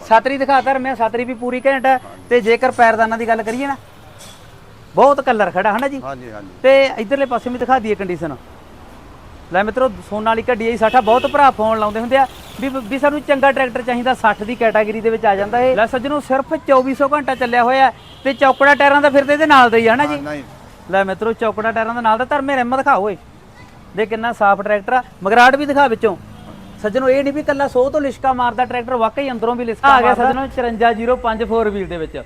ਸਾਤਰੀ ਦਿਖਾਤਾ ਮੈਂ ਸਾਤਰੀ ਵੀ ਪੂਰੀ ਘੈਂਟ ਹੈ। ਤੇ ਜੇਕਰ ਪੈਰਦਾਨਾਂ ਦੀ ਗੱਲ ਕਰੀਏ ਨਾ ਬਹੁਤ ਕਲਰ ਖੜਾ ਹਨਾ ਜੀ? ਹਾਂਜੀ ਹਾਂਜੀ। ਤੇ ਇਧਰਲੇ ਪਾਸੇ ਵੀ ਦਿਖਾ ਦਈਏ ਕੰਡੀਸ਼ਨ ਲੈ ਮਿੱਤਰੋ ਸੋਨਾਲੀਕਾ DI 60 ਬਹੁਤ ਭਰਾ ਫੋਨ ਲਾਉਂਦੇ ਹੁੰਦੇ ਆ। ਵੀ ਵੀ ਸਾਨੂੰ ਚੰਗਾ ਟਰੈਕਟਰ ਚਾਹੀਦਾ 60 ਦੀ ਕੈਟਾਗਰੀ ਦੇ ਵਿੱਚ ਆ ਜਾਂਦਾ ਇਹ। ਲੈ ਸੱਜਣੋ ਸਿਰਫ 2400 ਘੰਟਾ ਚੱਲਿਆ ਹੋਇਆ ਤੇ ਚੌਕੜਾ ਟਾਇਰਾਂ ਦਾ ਫਿਰ ਤੇ ਇਹਦੇ ਨਾਲ ਦਾ ਹੀ ਹਨਾ ਜੀ? ਲੈ ਮਿੱਤਰੋ ਚੌਕੜਾ ਟਾਇਰਾਂ ਦਾ ਨਾਲ ਦਾ ਧਰਮੇ ਰਿਮ ਦਿਖਾ ਓਏ। ਦੇ ਕਿੰਨਾ ਸਾਫ਼ ਟਰੈਕਟਰ ਆ। ਮਗਰਾਟ ਵੀ ਦਿਖਾ ਵਿੱਚੋਂ। ਸੱਜਣੋ ਇਹ ਨਹੀਂ ਵੀ ਕੱਲਾ ਸੋਹ ਤੋਂ ਲਿਸ਼ਕਾ ਮਾਰਦਾ ਟਰੈਕਟਰ ਵਾਕਈ ਅੰਦਰੋਂ ਵੀ ਲਿਸ਼ਕਾ ਆ ਗਿਆ ਸੱਜਣੋ 5405 4 ਵੀਲ ਦੇ ਵਿੱਚ।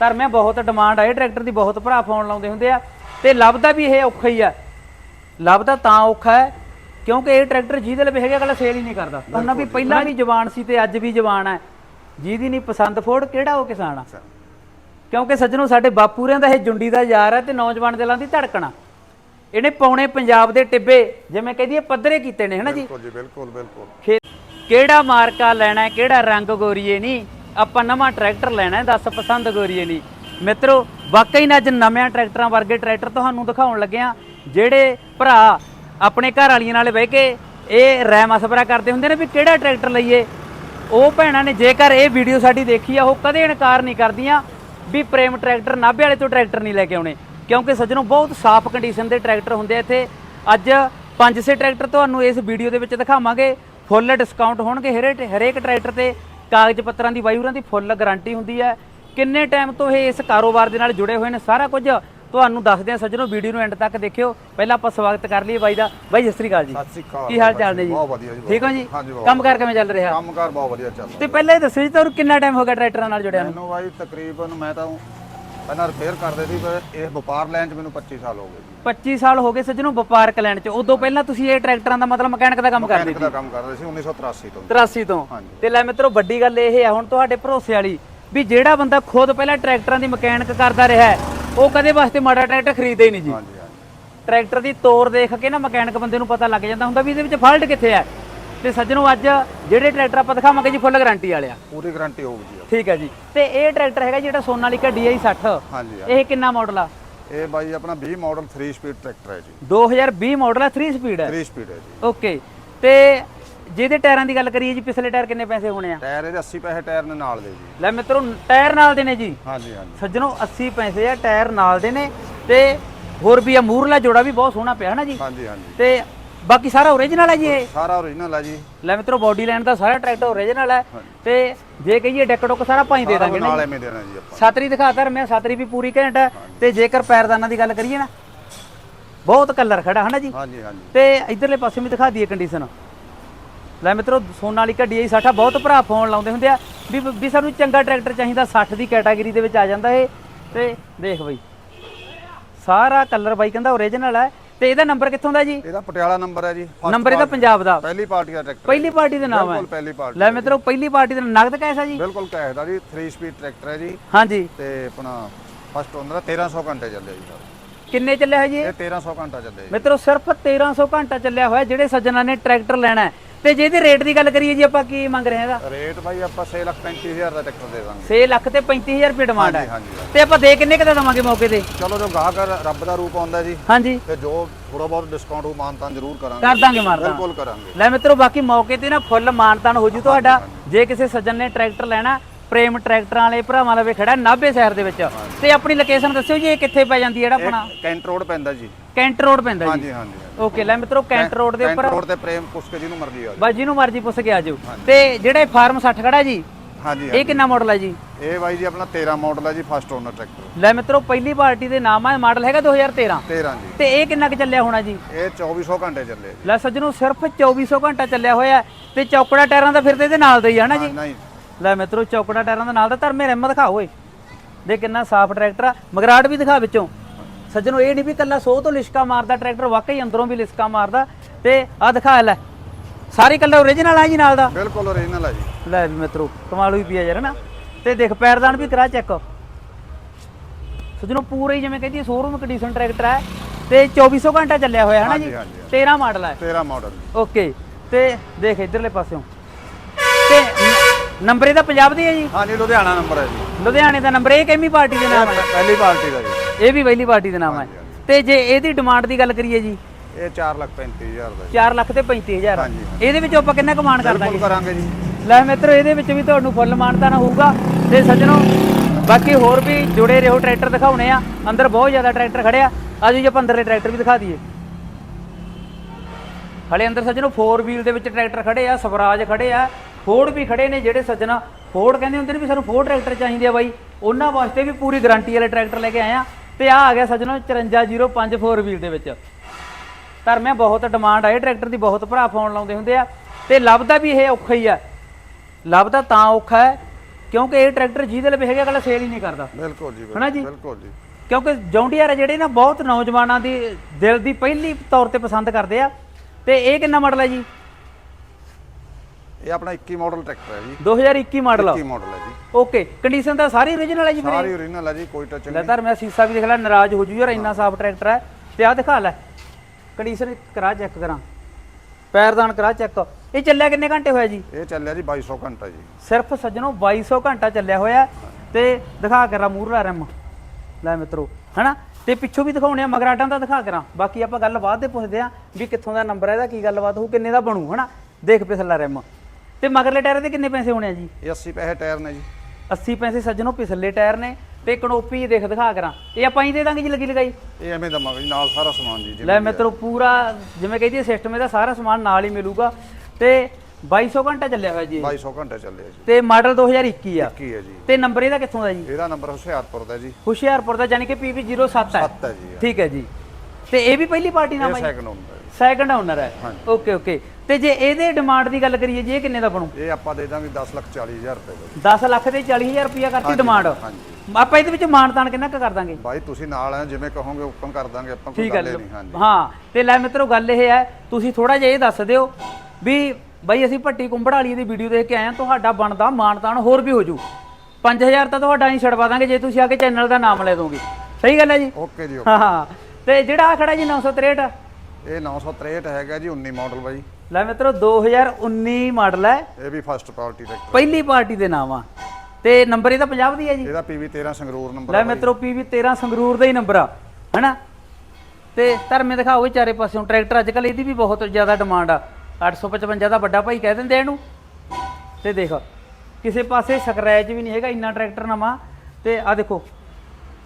ਧਰਮੇ ਬਹੁਤ ਡਿਮਾਂਡ ਆ ਇਹ ਟਰੈਕਟਰ ਦੀ ਬਹੁਤ ਭਰਾ ਫੋਨ ਲਾਉਂਦੇ ਹੁੰਦੇ ਆ। ਤੇ ਲੱਭਦਾ ਵੀ ਇਹ ਔਖਾ ਹੀ ਆ। ਲੱਭਦਾ ਤਾਂ ਔਖਾ ਹੈ ਕਿਉਂਕਿ ਇਹ ਟਰੈਕਟਰ ਜਿਹਦੇ ਲਈ ਹੈਗਾ ਕੱਲਾ ਸੇਲ ਹੀ ਨਹੀਂ ਕਰਦਾ। ਉਹਨਾਂ ਵੀ ਪਹਿਲਾਂ ਵੀ ਜਵਾਨ ਸੀ ਤੇ ਅੱਜ ਵੀ ਜਵਾਨ ਹੈ। ਜਿਹਦੀ ਨਹੀਂ ਪਸੰਦ ਫੋੜ ਕਿਹੜਾ ਉਹ ਕਿਸਾਨ ਆ? ਕਿਉਂਕਿ ਸੱਜਣੋ ਸਾਡੇ ਬਾਪੂਰਿਆਂ ਦਾ ਇਹ ਜੁੰਡੀ ਦਾ ਯਾਰ ਹੈ ਤੇ ਨੌਜਵਾਨ ਦਿਲਾਂ ਦੀ ਧੜਕਣਾ ਇਹਨੇ ਪੌਣੇ ਪੰਜਾਬ ਦੇ ਟਿੱਬੇ ਜਿਵੇਂ ਕਹਦੀਏ ਪੱਧਰੇ ਕੀਤੇ ਨੇ ਹਨਾ ਜੀ? ਬਿਲਕੁਲ ਜੀ ਬਿਲਕੁਲ ਬਿਲਕੁਲ। ਕਿਹੜਾ ਮਾਰਕਾ ਲੈਣਾ ਹੈ, ਕਿਹੜਾ ਰੰਗ ਗੋਰੀਏ ਨਹੀਂ ਆਪਾਂ ਨਵਾਂ ਟਰੈਕਟਰ ਲੈਣਾ ਹੈ, ਦੱਸ ਪਸੰਦ ਗੋਰੀਏ ਨਹੀਂ ਮਿੱਤਰੋ ਵਾਕਈ ਨਾ ਅੱਜ ਨਵਿਆਂ ਟਰੈਕਟਰਾਂ ਵਰਗੇ ਟਰੈਕਟਰ ਤੁਹਾਨੂੰ ਦਿਖਾਉਣ ਲੱਗੇ ਆ ਜਿਹੜੇ ਭਰਾ ਆਪਣੇ ਘਰ ਵਾਲੀਆਂ ਨਾਲ ਬਹਿ ਕੇ ਇਹ ਰਾਇ ਮਸਵਰਾ ਕਰਦੇ ਹੁੰਦੇ ਨੇ ਵੀ ਕਿਹੜਾ ਟਰੈਕਟਰ ਲਈਏ? ਉਹ ਭੈਣਾਂ ਨੇ ਜੇਕਰ ਇਹ ਵੀਡੀਓ ਸਾਡੀ ਦੇਖੀ ਆ ਉਹ ਕਦੇ ਇਨਕਾਰ ਨਹੀਂ ਕਰਦੀਆਂ ਵੀ ਪ੍ਰੇਮ ਟਰੈਕਟਰ ਨਾਭੇ ਵਾਲੇ ਤੋਂ ਟਰੈਕਟਰ ਨਹੀਂ ਲੈ ਕੇ ਆਉਣੇ। ਕਿਉਂਕਿ ਸੱਜਣੋ ਬਹੁਤ ਸਾਫ਼ ਕੰਡੀਸ਼ਨ ਦੇ ਟਰੈਕਟਰ ਹੁੰਦੇ ਆ ਇੱਥੇ। ਅੱਜ ਪੰਜ ਛੇ ਟਰੈਕਟਰ ਤੁਹਾਨੂੰ ਇਸ ਵੀਡੀਓ ਦੇ ਵਿੱਚ ਦਿਖਾਵਾਂਗੇ। ਫੁੱਲ ਡਿਸਕਾਊਂਟ ਹੋਣਗੇ ਹਰੇਕ ਹਰੇਕ ਟਰੈਕਟਰ ਤੇ। ਕਾਗਜ਼ ਪੱਤਰਾਂ ਦੀ ਵਾਯੂਰਾਂ ਦੀ ਫੁੱਲ ਗਾਰੰਟੀ ਹੁੰਦੀ ਹੈ ਕਿੰਨੇ ਟਾਈਮ ਤੋਂ ਇਹ ਇਸ ਕਾਰੋਬਾਰ ਦੇ ਨਾਲ ਜੁੜੇ ਹੋਏ ਨੇ? ਸਾਰਾ ਕੁਝ ਤੁਹਾਨੂੰ ਦੱਸਦੇ ਆ ਸੱਜਣੋ ਵੀਡੀਓ ਨੂੰ ਐਂਡ ਤੱਕ ਦੇਖਿਓ। ਪਹਿਲਾਂ ਆਪਾਂ ਸਵਾਗਤ ਕਰ ਲਈਏ ਬਾਈ ਦਾ। ਬਾਈ ਸਤਿ ਸ੍ਰੀ ਅਕਾਲ ਜੀ। ਸਤਿ ਸ੍ਰੀ ਅਕਾਲ ਕੀ ਹਾਲ ਚਾਲ ਨੇ ਜੀ? ਬਹੁਤ ਵਧੀਆ ਜੀ ਠੀਕ ਹੋ ਜੀ? ਹਾਂਜੀ, ਬਹੁਤ ਕੰਮ ਕਾਰ ਕਿਵੇਂ ਚੱਲ ਰਿਹਾ? ਕੰਮਕਾਰ ਬਹੁਤ ਵਧੀਆ ਚੱਲ ਰਿਹਾ। ਤੇ ਪਹਿਲਾਂ ਇਹ ਦੱਸੋ ਜੀ ਤੁਹਾਨੂੰ ਕਿੰਨਾ ਟਾਈਮ ਹੋ ਗਿਆ ਟਰੈਕਟਰਾਂ ਨਾਲ ਜੁੜਿਆ ਨੂੰ? ਮੈਨੂੰ ਬਾਈ ਤਕਰੀਬਨ ਮੈਂ ਤਾਂ ਪਹਿਲਾਂ ਰਿਪੇਅਰ ਕਰਦੇ ਸੀ ਪਰ ਇਹ ਵਪਾਰ ਲਾਈਨ 'ਚ ਮੈਨੂੰ 25 ਸਾਲ ਹੋ ਗਏ ਜੀ। 25 ਸਾਲ ਹੋ ਗਏ ਸੱਜਣੋ ਵਪਾਰਕ ਲੈਣ ਚ। ਉਦੋਂ ਪਹਿਲਾਂ ਤੁਸੀਂ ਇਹ ਟਰੈਕਟਰਾਂ ਦਾ ਮਤਲਬ ਮਕੈਨਿਕ ਦਾ ਕੰਮ ਕਰਦੇ ਮਕੈਨਿਕ ਦਾ ਕੰਮ ਕਰਦੇ ਸੀ 1983 ਤੋਂ। 83 ਤੋਂ। ਤੇ ਲੈ ਮਿੱਤਰੋ ਵੱਡੀ ਗੱਲ ਇਹ ਹੈ ਹੁਣ ਤੁਹਾਡੇ ਭਰੋਸੇ ਵਾਲੀ ਵੀ ਜਿਹੜਾ ਬੰਦਾ ਖੁਦ ਪਹਿਲਾਂ ਟਰੈਕਟਰਾਂ ਦੀ ਮਕੈਨਿਕ ਕਰਦਾ ਰਿਹਾ ਉਹ ਕਦੇ ਵਾਸਤੇ ਮਾੜਾ ਟਰੈਕਟਰ ਖਰੀਦੇ ਹੀ ਨਹੀਂ ਜੀ। ਹਾਂਜੀ ਹਾਂਜੀ। ਟਰੈਕਟਰ ਦੀ ਤੋਰ ਦੇਖ ਕੇ ਨਾ ਮਕੈਨਿਕ ਬੰਦੇ ਨੂੰ ਪਤਾ ਲੱਗ ਜਾਂਦਾ ਹੁੰਦਾ ਵੀ ਇਹਦੇ ਵਿੱਚ ਫਾਲਟ ਕਿੱਥੇ ਹੈ। ਤੇ ਸੱਜਣੋ ਅੱਜ ਜਿਹੜੇ ਟਰੈਕਟਰ ਆਪਾਂ ਦਿਖਾਵਾਂਗੇ ਜੀ ਫੁੱਲ ਗਾਰੰਟੀ ਵਾਲਿਆ ਪੂਰੀ ਗਾਰੰਟੀ ਹੋਊਗੀ ਜੀ ਠੀਕ ਹੈ ਜੀ। ਤੇ ਇਹ ਟਰੈਕਟਰ ਹੈਗਾ ਜਿਹੜਾ ਸੋਨਾਲੀਕਾ DI 60 ਹਾਂਜੀ ਇਹ ਕਿੰਨਾ ਮਾਡਲ ਆ? ਇਹ ਬਾਈ ਆਪਣਾ 20 ਮਾਡਲ 3 ਸਪੀਡ ਟਰੈਕਟਰ ਹੈ ਜੀ। 2020 ਮਾਡਲ ਹੈ 3 ਸਪੀਡ ਹੈ? 3 ਸਪੀਡ ਹੈ ਜੀ। ਓਕੇ ਤੇ ਜਿਹਦੇ ਟਾਇਰਾਂ ਦੀ ਗੱਲ ਕਰੀਏ ਜੀ ਪਿਛਲੇ ਟਾਇਰ ਕਿੰਨੇ ਪੈਸੇ ਹੋਣੇ ਆ? ਟਾਇਰ ਇਹਦੇ 80 ਪੈਸੇ ਟਾਇਰ ਨੇ ਨਾਲ ਦੇ ਜੀ। ਲੈ ਮਿੱਤਰੋ ਟਾਇਰ ਨਾਲ ਦੇ ਨੇ ਜੀ। ਹਾਂਜੀ ਹਾਂਜੀ। ਸੱਜਣੋ 80 ਪੈਸੇ ਆ ਟਾਇਰ ਨਾਲ ਦੇ ਨੇ। ਤੇ ਹੋਰ ਵੀ ਆ ਮੂਰਲਾ ਜੋੜਾ ਵੀ ਬਹੁਤ ਸੋਹਣਾ ਪਿਆ ਹੈ ਨਾ ਜੀ? ਹਾਂਜੀ ਹਾਂਜੀ। ਤੇ ਬਾਕੀ ਸਾਰਾ ਓਰੀਜਨਲ ਹੈ ਜੀ ਇਹ? ਸਾਰਾ ਓਰੀਜਨਲ ਹੈ ਜੀ। ਲੈ ਮਿੱਤਰੋ ਬਾਡੀ ਲਾਈਨ ਦਾ ਸਾਰਾ ਟਰੈਕਟਰ ਓਰੀਜਨਲ ਹੈ। ਤੇ ਜੇ ਕਹੀਏ ਡੈਕ ਡੁੱਕ ਸਾਰਾ ਪਾਈ ਦੇ ਦਾਂਗੇ ਨਾਲ ਐਵੇਂ ਦੇਣਾ ਜੀ ਆਪਾਂ। ਸਾਤਰੀ ਦਿਖਾਤਾ ਮੈਂ ਸਾਤਰੀ ਵੀ ਪੂਰੀ ਘੈਂਟ ਹੈ। ਤੇ ਜੇਕਰ ਪੈਰਦਾਨਾਂ ਦੀ ਗੱਲ ਕਰੀਏ ਨਾ ਬਹੁਤ ਕਲਰ ਖੜਾ ਹੈ ਨਾ ਜੀ? ਹਾਂਜੀ ਹਾਂਜੀ। ਤੇ ਇਧਰਲੇ ਪਾਸੇ ਵੀ ਦਿਖਾ ਦਈਏ ਕੰਡੀਸ਼ਨ ਲੈ ਮਿੱਤਰੋ ਸੋਨਾਲੀਕਾ DI 60 ਬਹੁਤ ਭਰਾ ਫੋਨ ਲਾਉਂਦੇ ਹੁੰਦੇ ਆ। ਵੀ ਵੀ ਸਾਨੂੰ ਚੰਗਾ ਟਰੈਕਟਰ ਚਾਹੀਦਾ 60 ਦੀ ਕੈਟਾਗਰੀ ਦੇ ਵਿੱਚ ਆ ਜਾਂਦਾ ਇਹ। ਤੇ ਦੇਖ ਬਈ ਸਾਰਾ ਕਲਰ ਬਾਈ ਕਹਿੰਦਾ ਓਰੀਜਨਲ ਹੈ। ਤੇ ਇਹਦਾ ਨੰਬਰ ਕਿੱਥੋਂ ਦਾ ਜੀ? ਇਹਦਾ ਪਟਿਆਲਾ ਨੰਬਰ ਹੈ ਜੀ। First ਨੰਬਰ ਇਹਦਾ part- ਪੰਜਾਬ ਦਾ। ਪਹਿਲੀ ਪਾਰਟੀ ਦਾ ਟਰੈਕਟਰ ਪਹਿਲੀ ਪਾਰਟੀ ਦੇ ਨਾਮ ਹੈ। ਬਿਲਕੁਲ ਪਹਿਲੀ ਪਾਰਟੀ ਲੈ ਮਿੱਤਰੋ ਪਹਿਲੀ ਪਾਰਟੀ ਦਾ ਨਗਦ ਕੈਸਾ ਜੀ? ਬਿਲਕੁਲ ਕੈਸ਼ ਦਾ ਜੀ। 3 ਸਪੀਡ ਟਰੈਕਟਰ ਹੈ ਜੀ। ਹਾਂਜੀ। ਤੇ ਆਪਣਾ ਫਸਟ ਹੁੰਦਾ 1300 ਘੰਟੇ ਚੱਲਿਆ ਜੀ ਸਰ। ਕਿੰਨੇ ਚੱਲਿਆ ਹੈ ਜੀ? ਇਹ? ਇਹ 1300 ਘੰਟਾ ਚੱਲਿਆ ਜੀ। ਮਿੱਤਰੋ ਸਿਰਫ 1300 ਘੰਟਾ ਚੱਲਿਆ ਹੋਇਆ ਜਿਹੜੇ ਸੱਜਣਾ ਨੇ ਟਰੈਕਟਰ ਲੈਣਾ ਹੈ। ਤੇ ਜੇ ਇਹਦੇ ਰੇਟ ਦੀ ਗੱਲ ਕਰੀਏ ਜੀ ਆਪਾਂ ਕੀ ਮੰਗ ਰਹੇ ਹੈਗਾ? ਰੇਟ ਬਾਈ ਆਪਾਂ 6,35,000 ਦਾ ਟਰੈਕਟਰ ਦੇ ਦਾਂਗੇ। 6 ਲੱਖ ਤੇ 35000 ਰੁਪਏ ਡਿਮਾਂਡ ਹੈ। ਹਾਂਜੀ ਤੇ ਆਪਾਂ ਦੇ ਕਿੰਨੇ ਕਿਦਾ ਦਵਾਂਗੇ ਮੌਕੇ ਤੇ? ਚਲੋ ਜੋ ਗਾਹਕ ਰੱਬ ਦਾ ਰੂਪ ਆਉਂਦਾ ਜੀ। ਹਾਂਜੀ। ਤੇ ਜੋ ਥੋੜਾ ਬਹੁਤ ਡਿਸਕਾਊਂਟ ਉਹ ਮਾਨਤਾਨ ਜ਼ਰੂਰ ਕਰਾਂਗੇ। ਕਰ ਦਾਂਗੇ ਮਾਰਦਾ ਬਿਲਕੁਲ ਕਰਾਂਗੇ। ਲੈ ਮਿੱਤਰੋ ਬਾਕੀ ਮੌਕੇ ਤੇ ਨਾ ਫੁੱਲ ਮਾਨਤਾਨ ਹੋ ਜੂ ਤੁਹਾਡਾ। ਜੇ ਕਿਸੇ ਸੱਜਣ ਨੇ ਟਰੈਕਟਰ ਲੈਣਾ ਪ੍ਰੇਮ ਟਰੈਕਟਰਾਂ ਵਾਲੇ ਭਰਾਵਾਂ ਲਵੇ ਖੜਾ ਨਾਭੇ ਸ਼ਹਿਰ ਦੇ ਵਿੱਚ। ਤੇ ਆਪਣੀ ਲੋਕੇਸ਼ਨ ਦੱਸਿਓ ਜੀ ਇਹ ਕਿੱਥੇ ਪੈ ਜਾਂਦੀ ਹੈ ਜਿਹੜਾ ਆਪਣਾ? ਕੈਂਟ ਰੋਡ ਪੈਂਦਾ ਜੀ। ਕੈਂਟ ਰੋਡ ਪੈਂਦਾ ਜੀ। ਹਾਂਜੀ ਹਾਂਜੀ। ਓਕੇ ਲੈ ਮਿੱਤਰੋ ਕੈਂਟ ਰੋਡ ਦੇ ਕੈਂਟ ਉੱਪਰ ਰੋਡ ਤੇ ਪ੍ਰੇਮ ਪੁੱਛ ਕੇ ਜਿਹਨੂੰ ਮਰਜ਼ੀ ਆ ਜਾਓ। ਬਸ ਜਿਹਨੂੰ ਮਰਜ਼ੀ ਪੁੱਛ ਕੇ ਆ ਜਾਓ ਤੇ ਜਿਹੜਾ ਇਹ ਫਾਰਮ 60 ਖੜਾ ਜੀ ਹਾਂਜੀ ਇਹ ਕਿੰਨਾ ਮਾਡਲ ਹੈ ਜੀ? ਇਹ ਬਾਈ ਜੀ ਆਪਣਾ 13 ਮਾਡਲ ਹੈ ਜੀ ਫਸਟ ਓਨਰ ਟਰੈਕਟਰ ਲੈ ਮਿੱਤਰੋ ਪਹਿਲੀ ਪਾਰਟੀ ਦੇ ਨਾਮ ਆ ਮਾਡਲ ਹੈਗਾ 2013 13 ਜੀ। ਤੇ ਇਹ ਕਿੰਨਾ ਕੁ ਚੱਲਿਆ ਹੋਣਾ ਜੀ? ਇਹ 2400 ਘੰਟੇ ਚੱਲੇ ਜੀ। ਲੈ ਸੱਜਣੋ ਸਿਰਫ 2400 ਘੰਟਾ ਚੱਲਿਆ ਹੋਇਆ ਹੈ ਤੇ ਚੌਕੜਾ ਟਾਇਰਾਂ ਦਾ ਫਿਰ ਤੇ ਇਹਦੇ ਨਾਲ ਦਾ ਹੀ ਆ ਨਾ ਜੀ? ਹਾਂ, ਨਹੀਂ। ਲੈ ਮਿੱਤਰੋ ਚੌਕੜਾ ਟਾਇਰਾਂ ਦਾ ਨਾਲ ਦਾ ਧਰਮੇ ਰਿਮ ਦਿਖਾ ਓਏ। ਦੇ ਕਿੰਨਾ ਸਾਫ਼ ਟਰੈਕਟਰ ਆ। ਮਗਰਾਟ ਵੀ ਦਿਖਾ ਵਿੱਚੋਂ। ਸੱਜਣੋ ਇਹ ਨਹੀਂ ਵੀ ਕੱਲਾ ਸੋਹ ਤੋਂ ਲਿਸ਼ਕਾ ਮਾਰਦਾ ਟਰੈਕਟਰ ਵਾਕਈ ਅੰਦਰੋਂ ਵੀ ਲਿਸ਼ਕਾ ਮਾਰਦਾ। ਤੇ ਆ ਦਿਖਾ ਲੈ। ਸਾਰੀ ਕੱਲਾ ਓਰੀਜਨਲ ਆ ਜੀ ਨਾਲ ਦਾ? ਬਿਲਕੁਲ ਓਰੀਜਨਲ ਹੈ ਜੀ। ਲੈ ਵੀ ਮਿੱਤਰੋ ਕਮਾਲ ਹੋਈ ਪਿਆ ਯਾਰ ਨਾ ਤੇ ਦੇਖ ਪੈਰਦਾਨ ਵੀ ਕਰਾ ਚੈੱਕ। ਸੱਜਣੋ ਪੂਰੇ ਹੀ ਜਿਵੇਂ ਕਹਿੰਦੀ ਸ਼ੋਰੂਮ ਕੰਡੀਸ਼ਨ ਟਰੈਕਟਰ ਹੈ ਤੇ 2400 ਘੰਟਾ ਚੱਲਿਆ ਹੋਇਆ ਹੈ ਨਾ ਜੀ? ਹਾਂਜੀ, ਹਾਂਜੀ, 13 ਮਾਡਲ ਹੈ 13 ਮਾਡਲ ਓਕੇ। ਤੇ ਦੇਖ ਇਧਰਲੇ ਪਾਸਿਓਂ। ਤੇ ਨੰਬਰ ਇਹਦਾ ਪੰਜਾਬ ਦੀ ਹੈ ਜੀ? ਹਾਂਜੀ ਲੁਧਿਆਣਾ ਨੰਬਰ ਹੈ ਜੀ। ਲੁਧਿਆਣੇ ਦਾ ਨੰਬਰ ਇਹ ਕਿੰਨੀ ਪਾਰਟੀ ਦੇ ਨਾਮ ਹੈ ਪਹਿਲੀ ਪਾਰਟੀ ਦਾ ਜੀ। ਇਹ ਵੀ ਪਹਿਲੀ ਪਾਰਟੀ ਦੇ ਨਾਮ ਹੈ। ਤੇ ਜੇ ਇਹਦੀ ਡਿਮਾਂਡ ਦੀ ਗੱਲ ਕਰੀਏ ਜੀ? ਇਹ 435000 ਦਾ ਜੀ। 4 ਲੱਖ ਤੇ 35000 ਹਾਂਜੀ, ਇਹਦੇ ਵਿੱਚ ਆਪਾਂ ਕਿੰਨਾ ਕਮਾਣ ਕਰ ਦਾਂਗੇ ਕਰਾਂਗੇ ਜੀ। ਲੈ ਮਿੱਤਰੋ ਇਹਦੇ ਵਿੱਚ ਵੀ ਤੁਹਾਨੂੰ ਫੁੱਲ ਮਾਨਤਾ ਨਾ ਹੋਊਗਾ। ਤੇ ਸੱਜਣੋ ਬਾਕੀ ਹੋਰ ਵੀ ਜੁੜੇ ਰਹੋ ਟਰੈਕਟਰ ਦਿਖਾਉਣੇ ਆ। ਅੰਦਰ ਬਹੁਤ ਜ਼ਿਆਦਾ ਟਰੈਕਟਰ ਖੜੇ ਆ। ਆਜੋ ਜੀ ਆਪਾਂ ਅੰਦਰਲੇ ਟਰੈਕਟਰ ਵੀ ਦਿਖਾ ਦਈਏ। ਹਲੇ ਅੰਦਰ ਸੱਜਣੋ 4 ਵੀਲ ਦੇ ਵਿੱਚ ਟਰੈਕਟਰ ਖੜੇ ਆ ਸਵਰਾਜ ਖੜੇ ਆ। ਫੋਰਡ ਵੀ ਖੜੇ ਨੇ ਜਿਹੜੇ ਸੱਜਣਾ। ਫੋਰਡ ਕਹਿੰਦੇ ਹੁੰਦੇ ਨੇ ਵੀ ਸਾਨੂੰ ਫੋਰਡ ਟਰੈਕਟਰ ਚਾਹੀਦੇ ਆ ਬਾਈ। ਉਹਨਾਂ ਵਾਸਤੇ ਵੀ ਪੂਰੀ ਗਾਰੰਟੀ ਵਾਲੇ ਟਰੈਕਟਰ ਲੈ ਕੇ ਆਏ ਆ। ਤੇ ਆ ਆ ਗਿਆ ਸੱਜਣੋ 5405 4 ਵੀਲ ਦੇ ਵਿੱਚ। ਧਰਮਿਆ ਬਹੁਤ ਡਿਮਾਂਡ ਆ ਇਹ ਟਰੈਕਟਰ ਦੀ ਬਹੁਤ ਭਰਾ ਫੋਨ ਲਾਉਂਦੇ ਹੁੰਦੇ ਆ। ਤੇ ਲੱਭਦਾ ਵੀ ਇਹ ਔਖਾ ਹੀ ਆ। ਲੱਭਦਾ ਤਾਂ ਔਖਾ ਹੈ ਕਿਉਂਕਿ ਇਹ ਟਰੈਕਟਰ ਜਿਹਦੇ ਲਈ ਹੈਗਾ ਅਗਲਾ ਸੇਲ ਹੀ ਨਹੀਂ ਕਰਦਾ। ਬਿਲਕੁਲ ਜੀ ਹਨਾ ਜੀ? ਬਿਲਕੁਲ ਜੀ। ਕਿਉਂਕਿ ਜੌਂਡੀਆਰ ਜਿਹੜੇ ਨਾ ਬਹੁਤ ਨੌਜਵਾਨਾਂ ਦੀ ਦਿਲ ਦੀ ਪਹਿਲੀ ਤੌਰ ਤੇ ਪਸੰਦ ਕਰਦੇ ਆ। ਤੇ ਇਹ ਕਿੰਨਾ ਮਾਡਲ ਹੈ ਜੀ? ਇਹ ਆਪਣਾ 21 ਮਾਡਲ ਟਰੈਕਟਰ ਹੈ ਜੀ। 2021 ਮਾਡਲ 21 ਮਾਡਲ ਹੈ ਜੀ। ਓਕੇ ਕੰਡੀਸ਼ਨ ਤਾਂ ਸਾਰੀ origignal ਹੈ ਜੀ ਵੀਰੇ ਸਾਰੀ ਓਰੀਜਨਲ ਹੈ ਜੀ ਕੋਈ ਟੱਚ ਨਹੀਂ। ਧਰ ਮੈਂ ਸੀਸਾ ਵੀ ਦੇਖ ਲੈ ਨਾਰਾਜ਼ ਹੋ ਜੂ ਯਾਰ ਇੰਨਾ ਸਾਫ਼ ਟਰੈਕਟਰ ਹੈ। ਤੇ ਆਹ ਦਿਖਾ ਲੈ। ਕੰਡੀਸ਼ਨ ਕਰਾ ਚੈੱਕ ਕਰਾਂ। ਪੈਰਦਾਨ ਕਰਾ ਚੈੱਕ ਇਹ ਚੱਲਿਆ ਕਿੰਨੇ ਘੰਟੇ ਹੋਇਆ ਜੀ? ਇਹ ਚੱਲਿਆ ਜੀ 2200 ਘੰਟਾ ਜੀ। ਸਿਰਫ ਸੱਜਣੋ 2200 ਘੰਟਾ ਚੱਲਿਆ ਹੋਇਆ। ਤੇ ਦਿਖਾ ਕਰਾਂ ਮੂਰਲਾ ਰਮ ਲੈ ਮਿੱਤਰੋ ਹਨਾ? ਤੇ ਪਿੱਛੋਂ ਵੀ ਦਿਖਾਉਣੇ ਆ ਮਗਰਾਟਾਂ ਦਾ ਦਿਖਾ ਕਰਾਂ। ਬਾਕੀ ਆਪਾਂ ਗੱਲ ਬਾਅਦ ਦੇ ਪੁੱਛਦੇ ਆ ਵੀ ਕਿੱਥੋਂ ਦਾ ਨੰਬਰ ਹੈ ਇਹਦਾ ਕੀ ਗੱਲਬਾਤ ਹੋਊ ਕਿੰਨੇ ਦਾ ਬਣੂ ਹਨਾ? ਦੇਖ ਪਿਛਲਾ ਰਿਮ ਤੇ ਮਗਰਲੇ ਟਾਇਰ ਦੇ ਕਿੰਨੇ ਪੈਸੇ ਹੋਣੇ ਆ ਜੀ? ਇਹ 80 ਪੈਸੇ ਟਾਇਰ ਨੇ ਜੀ। 80 ਪੈਸੇ ਸੱਜਣੋ ਪਿਛਲੇ ਟਾਇਰ ਨੇ ਤੇ ਕਨੋਪੀ ਦੇਖ ਦਿਖਾ ਕਰਾਂ। ਇਹ ਆਪਾਂ ਹੀ ਦੇ ਦਾਂਗੇ ਜੀ ਲੱਗੀ ਲਗਾਈ। ਇਹ ਐਵੇਂ ਦਵਾਂਗੇ ਜੀ ਨਾਲ ਸਾਰਾ ਸਮਾਨ ਜੀ ਲੈ ਮਿੱਤਰੋ ਪੂਰਾ ਜਿਵੇਂ ਕਹਿੰਦੀ ਸਿਸਟਮ ਇਹਦਾ ਸਾਰਾ ਸਮਾਨ ਨਾਲ ਹੀ ਮਿਲੂਗਾ। ਤੇ 2200 ਘੰਟਾ ਚੱਲਿਆ ਹੋਇਆ ਜੀ ਇਹ। 2200 ਘੰਟਾ ਚੱਲਿਆ ਜੀ। ਤੇ ਮਾਡਲ 2021 ਆ। ਕੀ ਹੈ ਜੀ। ਤੇ ਨੰਬਰ ਇਹਦਾ ਕਿੱਥੋਂ ਦਾ ਜੀ? ਇਹਦਾ ਨੰਬਰ ਹੁਸ਼ਿਆਰਪੁਰ ਦਾ ਜੀ। ਹੁਸ਼ਿਆਰਪੁਰ ਦਾ ਯਾਨੀ ਕਿ ਪੀਪੀ 07 ਹੈ। 7 ਹੈ ਜੀ। ਠੀਕ ਹੈ ਜੀ। ਤੇ ਇਹ ਵੀ ਪਹਿਲੀ ਪਾਰਟੀ ਨਾਮ ਹੈ ਸੈਕਿੰਡ ਹੁੰਦਾ ਜੀ। ਸੈਕੰਡ ਓਨਰ ਹੈ। Okay okay. ਤੇ ਜੇ ਇਹਦੇ ਡਿਮਾਂਡ ਦੀ ਗੱਲ ਕਰੀਏ ਜੀ ਕਿੰਨੇ ਦਾ ਬਣੂ? ਇਹ ਆਪਾਂ ਦੇ ਦਾਂਗੇ 10 ਲੱਖ 40 ਹਜ਼ਾਰ ਰੁਪਏ ਦਾ। 10 ਲੱਖ ਤੇ 40000 ਰੁਪਇਆ ਕਰਤੀ ਡਿਮਾਂਡ ਹਾਂਜੀ। ਆਪਾਂ ਇਹਦੇ ਵਿੱਚ ਮਾਨਤਾਨ ਕਿੰਨਾ ਕੁ ਕਰ ਦਾਂਗੇ? ਬਾਈ ਤੁਸੀਂ ਨਾਲ ਆ ਜਿਵੇਂ ਕਹੋਗੇ ਓਪਨ ਕਰ ਦਾਂਗੇ ਆਪਾਂ ਕੋਈ ਗੱਲ ਨਹੀਂ ਹਾਂਜੀ। ਹਾਂ ਤੇ ਲੈ ਮਿੱਤਰੋ ਗੱਲ ਇਹ ਹੈ ਤੁਸੀਂ ਥੋੜਾ ਜਿਹਾ ਇਹ ਦੱਸ ਦਿਓ ਵੀ ਬਾਈ ਅਸੀਂ ਭੱਟੀ ਕੁੰਬੜ ਵਾਲੀ ਦੀ ਵੀਡੀਓ ਦੇਖ ਕੇ ਆਏ ਹਾਂ ਤੁਹਾਡਾ ਬਣਦਾ ਮਾਨਤਾਨ ਹੋਰ ਵੀ ਹੋ ਜੂ 5000 ਤਾਂ ਤੁਹਾਡਾ ਹੀ ਛਡਵਾ ਦਾਂਗੇ ਜੇ ਤੁਸੀਂ ਆ ਕੇ ਚੈਨਲ ਦਾ ਨਾਮ ਲੈ ਦੋਗੇ। ਸਹੀ ਗੱਲ ਹੈ ਜੀ? ਓਕੇ ਜੀ ਹਾਂ ਤੇ ਜਿਹੜਾ ਆ ਖੜਾ ਜੀ 963 ਇਹ 963 ਹੈਗਾ ਜੀ 19 ਮਾਡਲ ਬਾਈ। ਲੈ ਮਿੱਤਰੋ 2019 ਮਾਡਲ ਹੈ। ਇਹ ਵੀ ਫਸਟ ਪਾਰਟੀ ਟਰੈਕਟਰ ਪਹਿਲੀ ਪਾਰਟੀ ਦੇ ਨਾਮ ਆ। ਤੇ ਨੰਬਰ ਇਹਦਾ ਪੰਜਾਬ ਦੀ ਹੈ ਜੀ। ਇਹਦਾ PV 13 ਸੰਗਰੂਰ ਨੰਬਰ ਲੈ ਮਿੱਤਰੋ PV 13 ਸੰਗਰੂਰ ਦਾ ਹੀ ਨੰਬਰ ਆ ਹੈਨਾ? ਤੇ ਧਰਮੇ ਦਿਖਾਓਗੇ ਚਾਰੇ ਪਾਸਿਓਂ। ਟਰੈਕਟਰ ਅੱਜ ਕੱਲ ਇਹਦੀ ਵੀ ਬਹੁਤ ਜ਼ਿਆਦਾ ਡਿਮਾਂਡ ਆ। 855 ਦਾ ਵੱਡਾ ਭਾਈ ਕਹਿ ਦਿੰਦੇ ਇਹਨੂੰ। ਤੇ ਦੇਖ ਕਿਸੇ ਪਾਸੇ ਸਕ੍ਰੈਚ ਵੀ ਨਹੀਂ ਹੈਗਾ ਇੰਨਾ ਟਰੈਕਟਰ ਨਵਾਂ। ਤੇ ਆ ਦੇਖੋ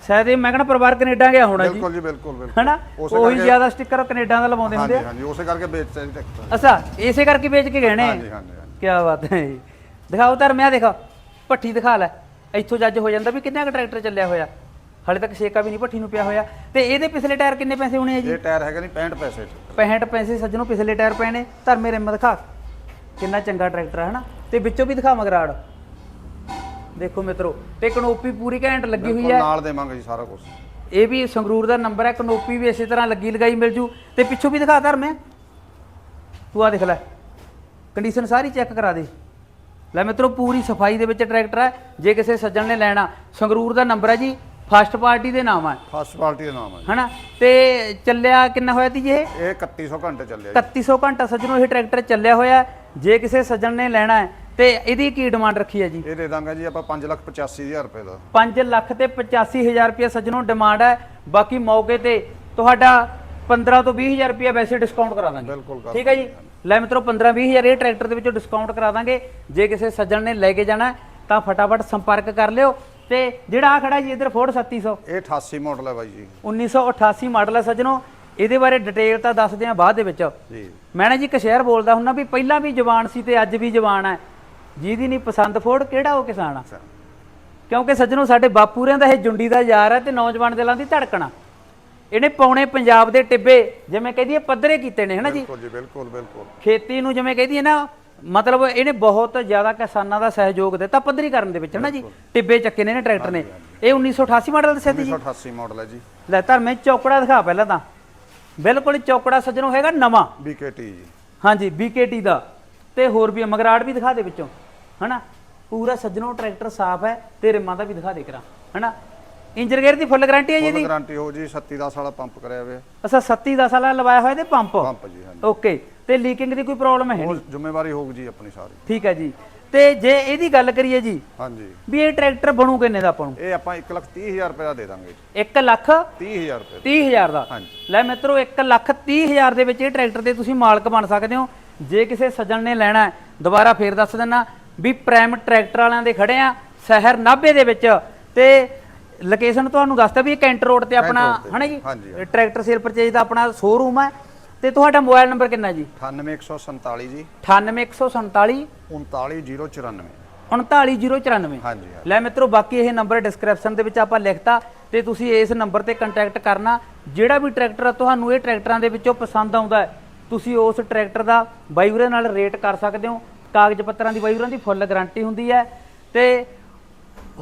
ਸ਼ਾਇਦ ਇਹ ਮੈਂ ਕਹਿੰਦਾ ਪਰਿਵਾਰ ਕੈਨੇਡਾ ਗਿਆ ਹੋਣਾ ਜੀ। ਬਿਲਕੁਲ ਜੀ ਬਿਲਕੁਲ ਬਿਲਕੁਲ। ਹੈਨਾ? ਉਸੇ ਉਹੀ ਕਰਕੇ- ਜ਼ਿਆਦਾ ਸਟicker ਕੈਨੇਡਾ ਦਾ ਲਵਾਉਂਦੇ ਹੁੰਦੇ ਹਾਂਜੀ ਆ। ਹਾਂਜੀ ਉਸੇ ਕਰਕੇ ਵੇਚਦਾ ਜੀ ਟਰੈਕਟਰ ਅੱਛਾ ਇਸੇ ਕਰਕੇ ਵੇਚ ਕੇ ਗਏ ਨੇ? ਹਾਂਜੀ ਹਾਂਜੀ ਹਾਂਜੀ। ਕੀ ਬਾਤ ਹੈ ਜੀ। ਦਿਖਾਓ ਧਰਮਿਆ ਦੇਖਾ ਭੱਠੀ ਦਿਖਾ ਲੈ। ਇੱਥੋਂ ਜੱਜ ਹੋ ਜਾਂਦਾ ਵੀ ਕਿੰਨਾ ਕੁ ਟਰੈਕਟਰ ਚੱਲਿਆ ਹੋਇਆ। ਹਾਲੇ ਤੱਕ ਛੇਕਾ ਵੀ ਨਹੀਂ ਭੱਠੀ ਨੂੰ ਪਿਆ ਹੋਇਆ। ਤੇ ਇਹਦੇ ਪਿਛਲੇ ਟਾਇਰ ਕਿੰਨੇ ਪੈਸੇ ਹੋਣੇ ਆ ਜੀ? ਇਹ ਟਾਇਰ ਹੈਗਾ ਨਹੀਂ 65 ਪੈਸੇ। ਚ 65 ਪੈਸੇ ਸੱਜਣੋਂ ਪਿਛਲੇ ਟਾਇਰ ਪਏ ਨੇ। ਧਰਮੇ ਰਿਮ ਦਿਖਾ। ਕਿੰਨਾ ਚੰਗਾ ਟਰੈਕਟਰ ਹੈ ਹਨਾ? ਤੇ ਵਿੱਚੋਂ ਵੀ ਦਿਖਾ ਮਗਰਾੜ। ਦੇਖੋ ਮਿੱਤਰੋ ਤੇ ਕਨੋਪੀ ਪੂਰੀ ਘੈਂਟ ਲੱਗੀ ਹੋਈ ਹੈ। ਨਾਲ ਦੇਵਾਂਗੇ ਜੀ ਸਾਰਾ ਕੁਝ ਇਹ ਵੀ ਸੰਗਰੂਰ ਦਾ ਨੰਬਰ ਹੈ ਕਨੋਪੀ ਵੀ ਇਸੇ ਤਰ੍ਹਾਂ ਲੱਗੀ ਲਗਾਈ ਮਿਲ ਜੂ। ਤੇ ਪਿੱਛੋਂ ਵੀ ਦਿਖਾ ਧਰਮੇ ਤੂੰ ਆ ਦੇਖ ਲੈ ਕੰਡੀਸ਼ਨ ਸਾਰੀ ਚੈੱਕ ਕਰਾ ਦੇ। ਲੈ ਮਿੱਤਰੋ ਪੂਰੀ ਸਫ਼ਾਈ ਦੇ ਵਿੱਚ ਟਰੈਕਟਰ ਹੈ ਜੇ ਕਿਸੇ ਸੱਜਣ ਨੇ ਲੈਣਾ ਸੰਗਰੂਰ ਦਾ ਨੰਬਰ ਹੈ ਜੀ ਫਸਟ ਪਾਰਟੀ ਦੇ ਨਾਮ ਹੈ। ਫਸਟ ਪਾਰਟੀ ਦਾ ਨਾਮ ਹੈ ਹਨਾ? ਤੇ ਚੱਲਿਆ ਕਿੰਨਾ ਹੋਇਆ ਤੀ ਜੀ ਇਹ। ਇਹ 3100 ਘੰਟੇ ਚੱਲਿਆ ਜੀ। 3100 ਘੰਟਾ ਸੱਜਣੋ ਇਹ ਟਰੈਕਟਰ ਚੱਲਿਆ ਹੋਇਆ। ਹੈ। ਜੇ ਕਿਸੇ ਸੱਜਣ ਨੇ ਲੈਣਾ ਹੈ ਤੇ ਇਹਦੀ ਕੀ ਡਿਮਾਂਡ ਰੱਖੀ ਹੈ ਜੀ? ਇਹ ਦੇ ਦਾਂਗੇ ਜੀ ਆਪਾਂ 585000 ਰੁਪਏ ਦਾ। 5 ਲੱਖ ਤੇ 85000 ਰੁਪਏ ਸੱਜਣੋ ਡਿਮਾਂਡ ਹੈ। ਬਾਕੀ ਮੌਕੇ ਤੇ ਤੁਹਾਡਾ 15 ਤੋਂ 20000 ਰੁਪਏ ਵੈਸੇ ਡਿਸਕਾਊਂਟ ਕਰਾ ਦਾਂਗੇ। ਬਿਲਕੁਲ ਕਰ ਠੀਕ ਹੈ ਜੀ? ਲੈ ਮਿੱਤਰੋ 15 20000 ਇਹ ਟਰੈਕਟਰ ਦੇ ਵਿੱਚੋਂ ਡਿਸਕਾਊਂਟ ਕਰਾ ਦਾਂਗੇ। ਜੇ ਕਿਸੇ ਸੱਜਣ ਨੇ ਲੈ ਕੇ ਜਾਣਾ ਤਾਂ ਫਟਾਫਟ ਸੰਪਰਕ ਕਰ ਲਿਓ। ਤੇ ਜਿਹੜਾ ਆ ਖੜਾ ਜੀ ਇਧਰ ਫੋਰਡ 3700 ਇਹ 88 ਮਾਡਲ ਹੈ ਬਾਈ ਜੀ। 1988 ਮਾਡਲ ਹੈ ਸੱਜਣੋ। ਇਹਦੇ ਬਾਰੇ ਡਿਟੇਲ ਤਾਂ ਦੱਸਦੇ ਆ ਬਾਅਦ ਦੇ ਵਿੱਚ। ਜੀ। ਮੈਂ ਨਾ ਜੀ ਇੱਕ ਸ਼ਹਿਰ ਬੋਲਦਾ ਹੁੰਨਾ ਵੀ ਪਹਿਲਾਂ ਵੀ ਜਵਾਨ ਸੀ ਤੇ ਅੱਜ ਵੀ ਜਵਾਨ ਹੈ। ਜਿਹਦੀ ਨਹੀਂ ਪਸੰਦ ਫੋੜ ਕਿਹੜਾ ਉਹ ਕਿਸਾਨ ਆ? ਕਿਉਂਕਿ ਸੱਜਣੋ ਸਾਡੇ ਬਾਪੂਰਿਆਂ ਦਾ ਇਹ ਜੁੰਡੀ ਦਾ ਯਾਰ ਹੈ ਤੇ ਨੌਜਵਾਨ ਦਿਲਾਂ ਦੀ ਧੜਕਣਾ ਇਹਨੇ ਪੌਣੇ ਪੰਜਾਬ ਦੇ ਟਿੱਬੇ ਜਿਵੇਂ ਕਹਦੀ ਪੱਧਰੇ ਕੀਤੇ ਨੇ ਹਨਾ ਜੀ? ਬਿਲਕੁਲ ਜੀ ਬਿਲਕੁਲ ਬਿਲਕੁਲ। ਖੇਤੀ ਨੂੰ ਜਿਵੇਂ ਕਹਦੀ ਹੈ ਨਾ ਮਤਲਬ ਇਹਨੇ ਬਹੁਤ ਜ਼ਿਆਦਾ ਕਿਸਾਨਾਂ ਦਾ ਸਹਿਯੋਗ ਦਿੱਤਾ ਪੱਧਰੀ ਕਰਨ ਦੇ ਵਿੱਚ ਹਨਾ ਜੀ? ਟਿੱਬੇ ਚੱਕੇ ਨੇ ਇਹਨੇ ਟਰੈਕਟਰ ਨੇ। ਇਹ 1988 ਮਾਡਲ ਦੱਸਿਆ ਸੀ ਜੀ? 1988 ਮਾਡਲ ਹੈ ਜੀ। ਲੈ ਧਰਮੇ ਚੌਕੜਾ ਦਿਖਾ ਪਹਿਲਾਂ ਤਾਂ। ਬਿਲਕੁਲ ਚੌਕੜਾ ਸੱਜਣੋ ਹੈਗਾ ਨਵਾਂ। BKT ਜੀ। ਹਾਂਜੀ BKT ਦਾ। ਤੇ ਹੋਰ ਵੀ ਆ, ਮਗਰਾੜ ਵੀ ਦਿਖਾ ਦੇ ਵਿੱਚੋਂ ਹਨਾ? ਪੂਰਾ ਸੱਜਣੋ ਟਰੈਕਟਰ ਸਾਫ਼ ਹੈ ਤੇ ਰਿਮਾਂ ਦਾ ਵੀ ਦਿਖਾ ਦੇ ਕਰਾਂ ਹਨਾ? ਇੰਜਨ ਗੇਅਰ ਦੀ ਫੁੱਲ ਗਾਰੰਟੀ ਹੈ ਜੀ ਫੁੱਲ ਇਹਦੀ? ਗਾਰੰਟੀ ਹੋ ਜੀ 37 10 ਵਾਲਾ ਪੰਪ ਕਰਿਆ ਹੋਇਆ। ਅਸਾਂ 37 10 ਵਾਲਾ ਲਵਾਇਆ ਹੋਇਆ ਤੇ ਪੰਪ? ਪੰਪ ਜੀ ਹਾਂਜੀ। ਓਕੇ ਤੇ ਲੀਕਿੰਗ ਦੀ ਕੋਈ ਪ੍ਰੋਬਲਮ ਹੈ ਉਹ ਨਹੀਂ? ਜ਼ਿੰਮੇਵਾਰੀ ਹੋਊਗੀ ਜੀ ਆਪਣੀ ਸਾਰੀ। ਠੀਕ ਹੈ ਜੀ। ਤੇ ਜੇ ਇਹਦੀ ਗੱਲ ਕਰੀਏ ਜੀ ਹਾਂਜੀ। ਵੀ ਇਹ ਟਰੈਕਟਰ ਬਣੂ ਕਿੰਨੇ ਦਾ ਆਪਾਂ ਨੂੰ? ਇਹ ਆਪਾਂ 1 ਲੱਖ 30000 ਰੁਪਏ ਦਾ ਦੇ ਦਾਂਗੇ 1 ਲੱਖ 30000 ਰੁਪਏ ਦਾ। 30000 ਦਾ? ਹਾਂਜੀ। ਲੈ ਮਿੱਤਰੋ 1 ਲੱਖ 30000 ਦੇ ਵਿੱਚ ਇਹ ਟਰੈਕਟਰ ਦੇ ਤੁਸੀਂ ਮਾਲਕ ਬਣ ਸਕਦੇ ਹੋ। ਜੇ ਕਿਸੇ ਸੱਜਣ ਨੇ ਲੈਣਾ ਹੈ ਦੁਬਾਰਾ ਫੇਰ ਦੱਸ ਦਿੰਨਾ ਵੀ ਪ੍ਰਾਈਮ ਟਰੈਕਟਰ ਵਾਲਿਆਂ ਦੇ ਖੜੇ ਆ ਸ਼ਹਿਰ ਨਾਭੇ ਦੇ ਵਿੱਚ। ਤੇ ਲੋਕੇਸ਼ਨ ਤੁਹਾਨੂੰ ਦੱਸਤਾ ਵੀ ਇਹ ਕੈਂਟ ਰੋਡ ਤੇ ਆਪਣਾ road ਤੇ, ਹਨਾ ਜੀ? ਹਾਂਜੀ, ਹਾਂਜੀ। ਟਰੈਕਟਰ ਸੇਲ ਪਰਚੇਜ ਦਾ ਆਪਣਾ ਸ਼ੋਰੂਮ ਹੈ। ਤੇ ਤੁਹਾਡਾ ਮੋਬਾਈਲ ਨੰਬਰ ਕਿੰਨਾ ਜੀ? 98147 ਜੀ। 98147 39094 39094 ਹਾਂਜੀ ਹਾਂਜੀ। ਲੈ ਮਿੱਤਰੋ ਬਾਕੀ ਇਹ ਨੰਬਰ ਡਿਸਕ੍ਰਿਪਸ਼ਨ ਦੇ ਵਿੱਚ ਆਪਾਂ ਲਿਖਤਾ ਤੇ ਤੁਸੀਂ ਇਸ ਨੰਬਰ ਤੇ ਕੰਟੈਕਟ ਕਰਨਾ। ਜਿਹੜਾ ਵੀ ਟਰੈਕਟਰ ਤੁਹਾਨੂੰ ਇਹ ਟਰੈਕਟਰਾਂ ਦੇ ਵਿੱਚੋਂ ਪਸੰਦ ਆਉਂਦਾ ਹੈ, ਤੁਸੀਂ ਉਸ ਟਰੈਕਟਰ ਦਾ ਬਾਈਵਰੇ ਨਾਲ ਰੇਟ ਕਰ ਸਕਦੇ ਹੋ। ਕਾਗਜ਼ ਪੱਤਰਾਂ ਦੀ ਬਾਈਵਰਾਂ ਦੀ ਫੁੱਲ ਗਾਰੰਟੀ ਹੁੰਦੀ ਹੈ। ਤੇ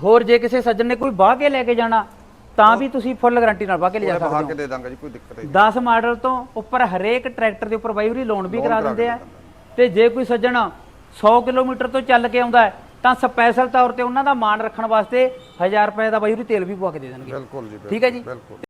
ਹੋਰ ਜੇ ਕਿਸੇ ਸੱਜਣ ਨੇ ਕੋਈ ਬਾਹ ਕੇ ਲੈ ਕੇ ਜਾਣਾ ਤਾਂ ਵੀ ਤੁਸੀਂ ਫੁੱਲ ਗਾਰੰਟੀ ਨਾਲ ਬਾਹ ਕੇ ਉਹ ਬਹਾ ਸਕਦੇ ਕੇ ਹੋ। ਦੇ ਦਾਂਗਾ ਜੀ ਕੋਈ ਦਿੱਕਤ ਨਹੀਂ। 10 ਮਾਡਲ ਤੋਂ ਉੱਪਰ ਹਰੇਕ ਟਰੈਕਟਰ ਦੇ ਉੱਪਰ ਬਾਈਵਰੀ ਲੋਨ ਵੀ ਕਰਾ ਦਿੰਦੇ ਆ। ਤੇ ਜੇ ਕੋਈ ਸੱਜਣ 100 ਕਿਲੋਮੀਟਰ ਤੋਂ ਚੱਲ ਕੇ ਆਉਂਦਾ ਹੈ ਤਾਂ ਸਪੈਸ਼ਲ ਤੌਰ ਤੇ ਉਹਨਾਂ ਦਾ ਮਾਣ ਰੱਖਣ ਵਾਸਤੇ 1000 ਰੁਪਏ ਦਾ ਬਾਈਵਰੀ ਤੇਲ ਵੀ ਪਵਾ ਕੇ ਦੇ ਦੇਣਗੇ। ਬਿਲਕੁਲ ਜੀ ਠੀਕ ਹੈ ਜੀ? ਬਿਲਕੁਲ।